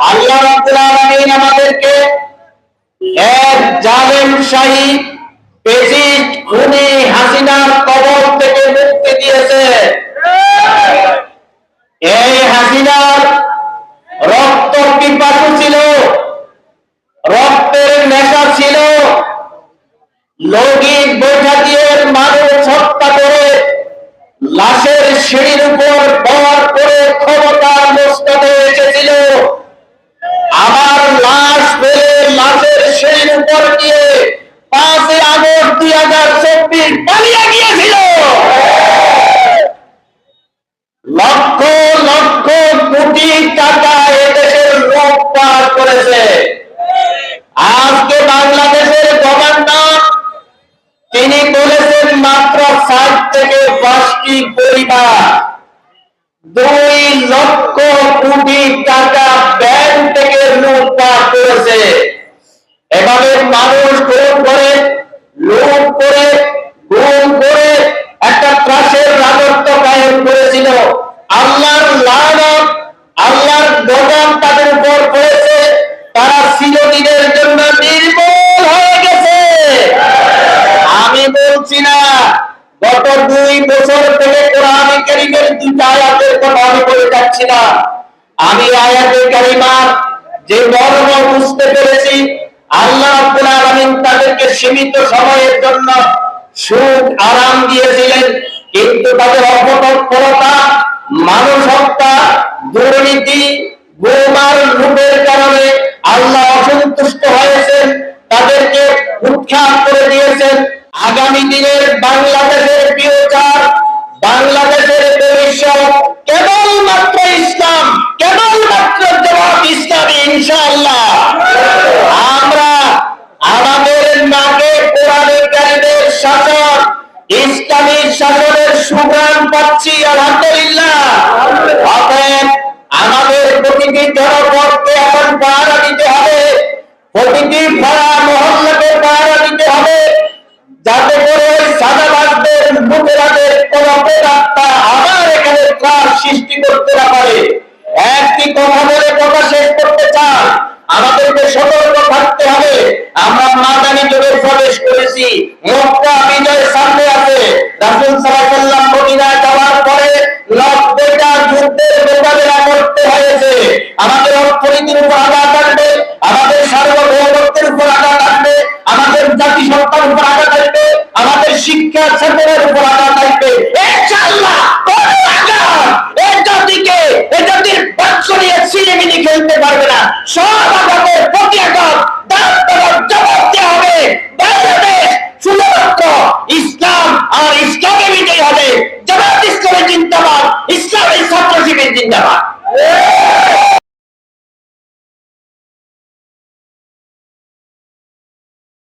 আল্লাহ আমাদেরকে হাসিনার কবল থেকে রক্ত ছিল, রক্তের নেশা ছিল। বৈঠা মানুষ করে, লাশের সিঁড়ির উপর বর করে ক্ষমতার মস্তকে এসেছিল আমার লাশ ফেলে লাশের সিঁড়ির উপর দিয়ে পাঁচই আগস্ট দুই হাজার চব্বিশ পালিয়ে গিয়েছিল লক্ষ লক্ষ কোটি টাকা এদেশের লোক পার করেছে আজকে বাংলাদেশের গভর্নর তিনি বলেছেন মাত্র ষাট থেকে পাঁচটি পরিবার। দুই লক্ষ কোটি টাকা ব্যাংক থেকে লুটপাট করেছে। এভাবে মানুষ খুন করে, লুট করে, গুম করে একটা ত্রাসের রাজত্ব কায়েম করেছিল। আল্লাহর লানত, আল্লাহর গজব তাদের উপর পড়েছে। তারা চিরদিনের জন্য নির্মূল হয়ে গেছে। আমি বলছি না গত দুই বছর থেকে কোরআন কারিমের আয়াতের কথা আমি বলে যাচ্ছি না। আমি আয়াতে কারিমার যে মর্ম বুঝতে পেরেছি, আল্লাহ তাদেরকে সীমিত সময়ের জন্য সুখ, আরাম দিয়েছিলেন। কিন্তু তাদের অপতৎপরতা মানুষ হত্যা দুর্নীতি, গোমার কারণে আল্লাহ অসন্তুষ্ট হয়েছেন, তাদেরকে উৎখাত করে দিয়েছেন। আগামী দিনের বাংলাদেশের কেবলমাত্র ইসলাম, কেবলমাত্র জবাব ইসলামী, ইনশাআল্লাহ। আমরা আমাদের নাকে কোরআনের কারিমের শাসন ইসলামী শাসনের সুগ্রাম পাচ্ছি, আলহামদুলিল্লাহ। অতএব আমাদের প্রতিটি জনপদকে এখন পাহারা দিতে হবে, প্রতিটি পাড়া মহল্লাকে পাহারা দিতে হবে, যাতে করে সাদাবাসদের লুটেরাদের কোন প্রেতাত্মা ত্রাস সৃষ্টি করতে না পারে? একটি কথা বলে কথা শেষ করতে চান? আমাদেরকে সতর্ক থাকতে হবে। আমরা মাদানি যুগে প্রবেশ করেছি। মক্কা বিজয় সামনে আছে। রাসূল সাল্লাল্লাহু মদিনায় যাওয়ার পরে নব্বইটা যুদ্ধের মোকাবেলা করতে হয়েছে। আমাদের অর্থনীতির উপর আঘাত আসবে আমাদের সার্বভৌমত্বের উপর আঘাত আসবে আমাদের জাতি সত্তার উপর আঘাত আসবে আমাদের শিক্ষা ক্ষেত্রের উপর আঘাত আসবে ইনশাআল্লাহ!